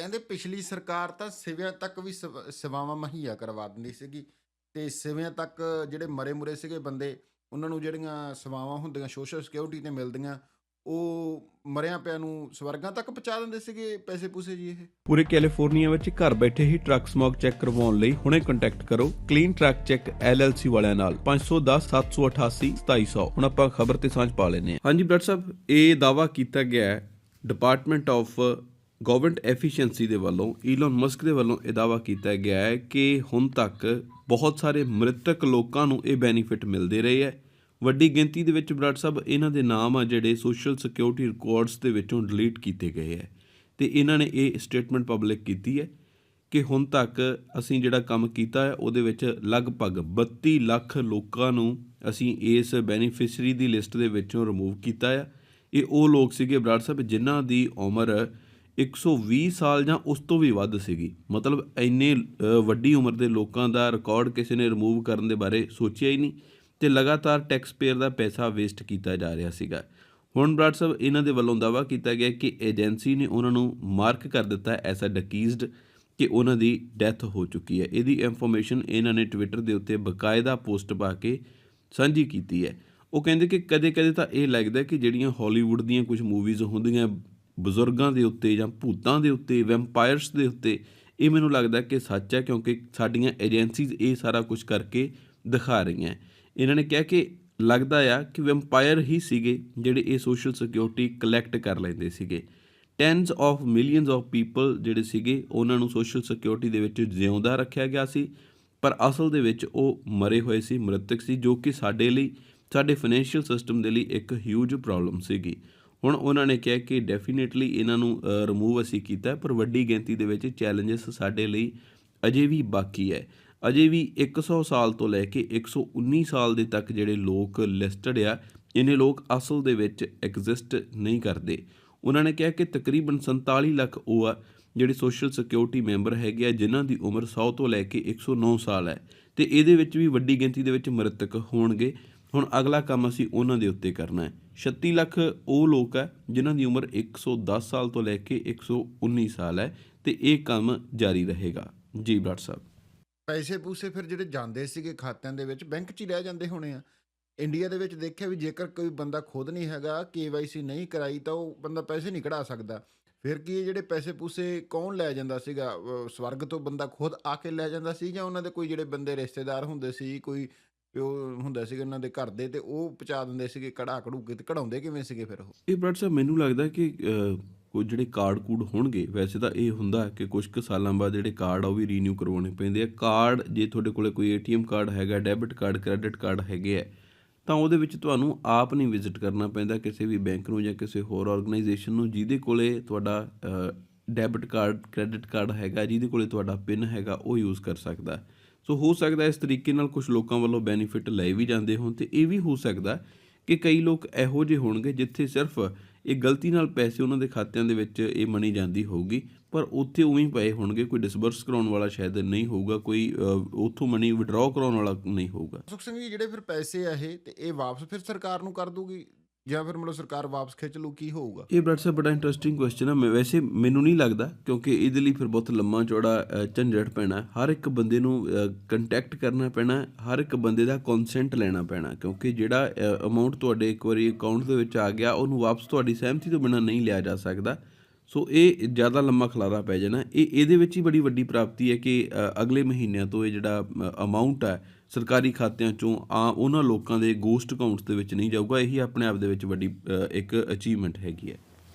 ਕਹਿੰਦੇ ਪਿਛਲੀ ਸਰਕਾਰ ਤਾਂ ਸਿਵਿਆਂ ਤੱਕ ਵੀ ਸੇਵਾ- ਸੇਵਾਵਾਂ ਮੁਹੱਈਆ ਕਰਵਾ ਦਿੰਦੀ ਸੀਗੀ ਤੇ ਸਿਵਿਆਂ ਤੱਕ ਜਿਹੜੇ ਮਰੇ ਮੁਰੇ ਸੀਗੇ ਬੰਦੇ ਉਹਨਾਂ ਨੂੰ ਜਿਹੜੀਆਂ ਸੇਵਾਵਾਂ ਹੁੰਦੀਆਂ ਸੋਸ਼ਲ ਸਿਕਿਉਰਿਟੀ ਤੇ ਮਿਲਦੀਆਂ ਉਹ ਮਰਿਆਂ ਪਿਆ ਨੂੰ ਸਵਰਗਾਂ ਤੱਕ ਪਹੁੰਚਾ ਦਿੰਦੇ ਸੀਗੇ ਪੈਸੇ ਪੂਸੇ ਜੀ ਇਹ? ਪੂਰੇ ਕੈਲੀਫੋਰਨੀਆ ਵਿੱਚ ਘਰ ਬੈਠੇ ਹੀ ਟਰੱਕ ਸਮੌਗ ਚੈੱਕ ਕਰਵਾਉਣ ਲਈ ਹੁਣੇ ਕੰਟੈਕਟ ਕਰੋ ਕਲੀਨ ਟਰੱਕ ਚੈੱਕ LLC ਵਾਲਿਆਂ ਨਾਲ 510 788 2700 ਹੁਣ ਆਪਾਂ ਖਬਰ ਤੇ ਸਾਂਝ ਪਾ ਲੈਨੇ ਹਾਂ। ਹਾਂਜੀ ਡਾਕਟਰ ਸਾਹਿਬ ਇਹ ਦਾਵਾ ਕੀਤਾ ਗਿਆ ਹੈ ਡਿਪਾਰਟਮੈਂਟ ਆਫ ਗਵਰਨਮੈਂਟ ਐਫੀਸ਼ੀਐਂਸੀ ਦੇ ਵੱਲੋਂ ਈਲਨ ਮਸਕ ਦੇ ਵੱਲੋਂ ਇਹ ਦਾਵਾ ਕੀਤਾ ਗਿਆ ਹੈ ਕਿ ਹੁਣ ਤੱਕ ਬਹੁਤ ਸਾਰੇ ਮ੍ਰਿਤਕ ਲੋਕਾਂ ਨੂੰ ਇਹ ਬੈਨੀਫਿਟ ਮਿਲਦੇ ਰਹੇ ਹੈ। ਵੱਡੀ ਗਿਣਤੀ ਦੇ ਵਿੱਚ ਬਰਾੜ ਸਾਹਿਬ, ਇਹਨਾਂ ਦੇ ਨਾਮ ਆ ਜਿਹੜੇ ਸੋਸ਼ਲ ਸਿਕਿਉਰਿਟੀ ਰਿਕਾਰਡਸ ਦੇ ਵਿੱਚੋਂ ਡਿਲੀਟ ਕੀਤੇ ਗਏ ਹੈ ਤੇ ਇਹਨਾਂ ਨੇ ਇਹ ਸਟੇਟਮੈਂਟ ਪਬਲਿਕ ਕੀਤੀ ਹੈ ਕਿ ਹੁਣ ਤੱਕ ਅਸੀਂ ਜਿਹੜਾ ਕੰਮ ਕੀਤਾ ਹੈ, ਉਹਦੇ ਵਿੱਚ ਲਗਭਗ 32 ਲੱਖ ਲੋਕਾਂ ਨੂੰ ਅਸੀਂ ਇਸ ਬੈਨੀਫੀਸ਼ੀਅਰੀ ਦੀ ਲਿਸਟ ਦੇ ਵਿੱਚੋਂ ਰਿਮੂਵ ਕੀਤਾ ਹੈ ਇਹ ਉਹ ਲੋਕ ਸੀਗੇ ਬਰਾੜ ਸਾਹਿਬ, ਜਿਨ੍ਹਾਂ ਦੀ ਉਮਰ 120 ਸਾਲ ਜਾਂ ਉਸ ਤੋਂ ਵੀ ਵੱਧ ਸੀਗੀ। ਮਤਲਬ ਇੰਨੇ ਵੱਡੀ ਉਮਰ ਦੇ ਲੋਕਾਂ ਦਾ ਰਿਕਾਰਡ ਕਿਸੇ ਨੇ ਰਿਮੂਵ ਕਰਨ ਦੇ ਬਾਰੇ ਸੋਚਿਆ ਹੀ ਨਹੀਂ ਤੇ ਲਗਾਤਾਰ ਟੈਕਸ ਪੇਅਰ ਦਾ ਪੈਸਾ ਵੇਸਟ ਕੀਤਾ ਜਾ ਰਿਹਾ ਸੀਗਾ। ਹੁਣ ਬਰਾੜ ਸਾਹਿਬ, ਇਹਨਾਂ ਦੇ ਵੱਲੋਂ ਦਾਵਾ ਕੀਤਾ ਗਿਆ ਕਿ ਏਜੰਸੀ ਨੇ ਉਹਨਾਂ ਨੂੰ ਮਾਰਕ ਕਰ ਦਿੱਤਾ ਐਸ ਅ ਡਕੀਜ਼ਡ ਕਿ ਉਹਨਾਂ ਦੀ ਡੈਥ ਹੋ ਚੁੱਕੀ ਹੈ। ਇਹਦੀ ਇਨਫੋਰਮੇਸ਼ਨ ਇਹਨਾਂ ਨੇ ਟਵਿੱਟਰ ਦੇ ਉੱਤੇ ਬਕਾਇਦਾ ਪੋਸਟ ਪਾ ਕੇ ਸਾਂਝੀ ਕੀਤੀ ਹੈ। ਉਹ ਕਹਿੰਦੇ ਕਿ ਕਦੇ-ਕਦੇ ਤਾਂ ਇਹ ਲੱਗਦਾ ਕਿ ਜਿਹੜੀਆਂ ਹਾਲੀਵੁੱਡ ਦੀਆਂ ਕੁਝ ਮੂਵੀਜ਼ ਹੁੰਦੀਆਂ ਬਜ਼ੁਰਗਾਂ ਦੇ ਉੱਤੇ ਜਾਂ ਭੂਤਾਂ ਦੇ ਉੱਤੇ ਵੈਂਪਾਇਰਸ ਦੇ ਉੱਤੇ, ਇਹ ਮੈਨੂੰ ਲੱਗਦਾ ਕਿ ਸੱਚ ਹੈ ਕਿਉਂਕਿ ਸਾਡੀਆਂ ਏਜੰਸੀਜ਼ ਇਹ ਸਾਰਾ ਕੁਝ ਕਰਕੇ ਦਿਖਾ ਰਹੀਆਂ ਇਹਨਾਂ ਨੇ ਕਿਹਾ ਕਿ ਲੱਗਦਾ ਆ ਕਿ ਵੈਂਪਾਇਰ ਹੀ ਸੀਗੇ ਜਿਹੜੇ ਇਹ ਸੋਸ਼ਲ ਸਿਕਿਉਰਿਟੀ ਕਲੈਕਟ ਕਰ ਲੈਂਦੇ ਸੀਗੇ। Tens of millions of people ਜਿਹੜੇ ਸੀਗੇ, ਉਹਨਾਂ ਨੂੰ ਸੋਸ਼ਲ ਸਿਕਿਉਰਿਟੀ ਦੇ ਵਿੱਚ ਜਿਉਂਦਾ ਰੱਖਿਆ ਗਿਆ ਸੀ, ਪਰ ਅਸਲ ਦੇ ਵਿੱਚ ਉਹ ਮਰੇ ਹੋਏ ਸੀ, ਮ੍ਰਿਤਕ ਸੀ, ਜੋ ਕਿ ਸਾਡੇ ਲਈ, ਸਾਡੇ ਫਾਈਨੈਂਸ਼ੀਅਲ ਸਿਸਟਮ ਦੇ ਲਈ ਇੱਕ ਹਿਊਜ ਪ੍ਰੋਬਲਮ ਸੀਗੀ। ਹੁਣ ਉਹਨਾਂ ਨੇ ਕਿਹਾ ਕਿ ਡੈਫੀਨੇਟਲੀ ਇਹਨਾਂ ਨੂੰ ਰਿਮੂਵ ਅਸੀਂ ਕੀਤਾ, ਪਰ ਵੱਡੀ ਗਿਣਤੀ ਦੇ ਵਿੱਚ ਚੈਲੰਜਸ ਸਾਡੇ ਲਈ ਅਜੇ ਵੀ ਬਾਕੀ ਹੈ। ਅਜੇ ਵੀ 100 ਸਾਲ ਤੋਂ ਲੈ ਕੇ 119 ਸਾਲ ਦੇ ਤੱਕ ਜਿਹੜੇ ਲੋਕ ਲਿਸਟਡ ਆ ਇਹਨੇ ਲੋਕ ਅਸਲ ਦੇ ਵਿੱਚ ਐਗਜ਼ਿਸਟ ਨਹੀਂ ਕਰਦੇ। ਉਹਨਾਂ ਨੇ ਕਿਹਾ ਕਿ ਤਕਰੀਬਨ 47 ਲੱਖ ਉਹ ਆ ਜਿਹੜੇ ਸੋਸ਼ਲ ਸਿਕਿਉਰਿਟੀ ਮੈਂਬਰ ਹੈਗੇ ਆ, ਜਿਨ੍ਹਾਂ ਦੀ ਉਮਰ 100 ਤੋਂ ਲੈ ਕੇ 109 ਸਾਲ ਹੈ। ਤੇ ਇਹਦੇ ਵਿੱਚ ਵੀ ਵੱਡੀ ਗਿਣਤੀ ਦੇ ਵਿੱਚ ਮ੍ਰਿਤਕ ਹੋਣਗੇ। ਹੁਣ ਅਗਲਾ ਕੰਮ ਅਸੀਂ ਉਹਨਾਂ ਦੇ ਉੱਤੇ ਕਰਨਾ ਹੈ। 36 ਲੱਖ ਉਹ ਲੋਕ ਹੈ ਜਿਨ੍ਹਾਂ ਦੀ ਉਮਰ 110 ਸਾਲ ਤੋਂ ਲੈ ਕੇ 119 ਸਾਲ ਹੈ ਤੇ ਇਹ ਕੰਮ ਜਾਰੀ ਰਹੇਗਾ। ਜੀ ਡਾਕਟਰ ਸਾਹਿਬ। ਪੈਸੇ ਪੂਸੇ ਫਿਰ ਜਿਹੜੇ ਜਾਂਦੇ ਸੀਗੇ ਖਾਤਿਆਂ ਦੇ ਵਿੱਚ ਬੈਂਕ 'ਚ ਹੀ ਰਹਿ ਜਾਂਦੇ ਹੋਣੇ ਆ। ਇੰਡੀਆ ਦੇ ਵਿੱਚ ਦੇਖਿਆ ਵੀ ਜੇਕਰ ਕੋਈ ਬੰਦਾ ਖੁਦ ਨਹੀਂ ਹੈਗਾ ਕੇਵਾਈਸੀ ਨਹੀਂ ਕਰਾਈ ਤਾਂ ਉਹ ਬੰਦਾ ਪੈਸੇ ਨਹੀਂ ਕਢਾ ਸਕਦਾ। ਫਿਰ ਕੀ ਇਹ ਜਿਹੜੇ ਪੈਸੇ ਪੂਸੇ ਕੌਣ ਲੈ ਜਾਂਦਾ ਸੀਗਾ? ਸਵਰਗ ਤੋਂ ਬੰਦਾ ਖੁਦ ਆ ਕੇ ਲੈ ਜਾਂਦਾ ਸੀ ਜਾਂ ਉਹਨਾਂ ਦੇ ਕੋਈ ਜਿਹੜੇ ਬੰਦੇ ਰਿਸ਼ਤੇਦਾਰ ਹੁੰਦੇ ਸੀ, ਕੋਈ ਪਿਓ ਹੁੰਦਾ ਸੀਗਾ ਉਹਨਾਂ ਦੇ ਘਰ ਦੇ ਤੇ ਉਹ ਪਹੁੰਚਾ ਦਿੰਦੇ ਸੀਗੇ ਕੜਾ ਕਢੂ ਕੇ ਤੇ ਕਢਾਉਂਦੇ ਕਿਵੇਂ ਸੀਗੇ ਫਿਰ ਉਹ? ਇਹ ਬ੍ਰਡ ਸਾਹਿਬ ਮੈਨੂੰ ਲੱਗਦਾ ਕਿ ਅਹ, ਕੋਈ ਜਿਹੜੇ ਕਾਰਡ ਕੂਡ ਹੋਣਗੇ ਵੈਸੇ ਤਾਂ ਇਹ ਹੁੰਦਾ ਕਿ ਕੁਝ ਕੁ ਸਾਲਾਂ ਬਾਅਦ ਜਿਹੜੇ ਕਾਰਡ ਆ ਉਹ ਵੀ ਰੀਨਿਊ ਕਰਵਾਉਣੇ ਪੈਂਦੇ ਆ। ਕਾਰਡ ਜੇ ਤੁਹਾਡੇ ਕੋਲੇ ਕੋਈ ਏਟੀਐਮ ਕਾਰਡ ਹੈਗਾ ਡੈਬਿਟ ਕਾਰਡ ਕ੍ਰੈਡਿਟ ਕਾਰਡ ਹੈਗੇ ਆ ਤਾਂ ਉਹਦੇ ਵਿੱਚ ਤੁਹਾਨੂੰ ਆਪ ਨਹੀਂ ਵਿਜ਼ਿਟ ਕਰਨਾ ਪੈਂਦਾ ਕਿਸੇ ਵੀ ਬੈਂਕ ਨੂੰ ਜਾਂ ਕਿਸੇ ਹੋਰ ਆਰਗੇਨਾਈਜੇਸ਼ਨ ਨੂੰ ਜਿਹਦੇ ਕੋਲੇ ਤੁਹਾਡਾ ਡੈਬਿਟ ਕਾਰਡ ਕ੍ਰੈਡਿਟ ਕਾਰਡ ਹੈਗਾ, ਜਿਹਦੇ ਕੋਲੇ ਤੁਹਾਡਾ ਪਿਨ ਹੈਗਾ, ਉਹ ਯੂਜ਼ ਕਰ ਸਕਦਾ ਸੋ ਹੋ ਸਕਦਾ ਇਸ ਤਰੀਕੇ ਨਾਲ ਕੁਝ ਲੋਕਾਂ ਵੱਲੋਂ ਬੈਨੀਫਿਟ ਲਏ ਵੀ ਜਾਂਦੇ ਹੋਣ ਤੇ ਇਹ ਵੀ ਹੋ ਸਕਦਾ ਕਿ ਕਈ ਲੋਕ ਇਹੋ ਜਿਹੇ ਹੋਣਗੇ ਜਿੱਥੇ ਸਿਰਫ ਇਹ ਗਲਤੀ ਨਾਲ ਪੈਸੇ ਉਹਨਾਂ ਦੇ ਖਾਤਿਆਂ ਦੇ ਵਿੱਚ ਇਹ ਮਨੀ ਜਾਂਦੀ ਹੋਊਗੀ, ਪਰ ਉੱਥੇ ਉਵੇਂ ਹੀ ਪਏ ਹੋਣਗੇ, ਕੋਈ ਡਿਸਬਰਸ ਕਰਾਉਣ ਵਾਲਾ ਸ਼ਾਇਦ ਨਹੀਂ ਹੋਊਗਾ, ਕੋਈ ਉੱਥੋਂ ਮਨੀ ਵਿਡਰਾਅ ਕਰਾਉਣ ਵਾਲਾ ਨਹੀਂ ਹੋਊਗਾ। ਸੁਖ ਸਿੰਘ ਜੀ, ਜਿਹੜੇ ਫਿਰ ਪੈਸੇ ਆ ਇਹ, ਤੇ ਇਹ ਵਾਪਸ ਫਿਰ ਸਰਕਾਰ ਨੂੰ ਕਰ ਦੂਗੀ ਜਾਂ ਫਿਰ ਮਤਲਬ ਸਰਕਾਰ ਵਾਪਸ ਖਿੱਚ ਲੂ ਕੀ ਹੋਊਗਾ? ਇਹ ਬੜਾ ਸਾਹਿਬ ਬੜਾ ਇੰਟਰਸਟਿੰਗ ਕੁਐਸਚਨ ਹੈ ਮੈਂ ਵੈਸੇ ਮੈਨੂੰ ਨਹੀਂ ਲੱਗਦਾ ਕਿਉਂਕਿ ਇਹਦੇ ਲਈ ਫਿਰ ਬਹੁਤ ਲੰਮਾ ਚੌੜਾ ਅ, ਝੰਜਟ ਪੈਣਾ। ਹਰ ਇੱਕ ਬੰਦੇ ਨੂੰ ਕੰਟੈਕਟ ਕਰਨਾ ਪੈਣਾ ਹਰ ਇੱਕ ਬੰਦੇ ਦਾ ਕਨਸੈਂਟ ਲੈਣਾ ਪੈਣਾ ਕਿਉਂਕਿ ਜਿਹੜਾ ਅਮਾਉਂਟ ਤੁਹਾਡੇ ਇੱਕ ਵਾਰੀ ਅਕਾਊਂਟ ਦੇ ਵਿੱਚ ਆ ਗਿਆ ਉਹਨੂੰ ਵਾਪਸ ਤੁਹਾਡੀ ਸਹਿਮਤੀ ਤੋਂ ਬਿਨਾਂ ਨਹੀਂ ਲਿਆ ਜਾ ਸਕਦਾ। ਸੋ ਇਹ ਜ਼ਿਆਦਾ ਲੰਮਾ ਖਲਾਰਾ ਪੈ ਜਾਣਾ। ਇਹ ਇਹਦੇ ਵਿੱਚ ਹੀ ਬੜੀ ਵੱਡੀ ਪ੍ਰਾਪਤੀ ਹੈ ਕਿ ਅਗਲੇ ਮਹੀਨਿਆਂ ਤੋਂ ਇਹ ਜਿਹੜਾ ਅਮਾਉਂਟ ਹੈ ਸਰਕਾਰੀ ਖਾਤਿਆਂ ਚੋਂ ਆ ਉਹਨਾਂ ਲੋਕਾਂ ਦੇ ਗੋਸਟ ਅਕਾਊਂਟਸ ਦੇ ਵਿੱਚ ਨਹੀਂ ਜਾਊਗਾ। ਇਹੀ ਆਪਣੇ ਆਪ ਦੇ ਵਿੱਚ ਵੱਡੀ ਇੱਕ ਅਚੀਵਮੈਂਟ ਹੈਗੀ ਹੈ।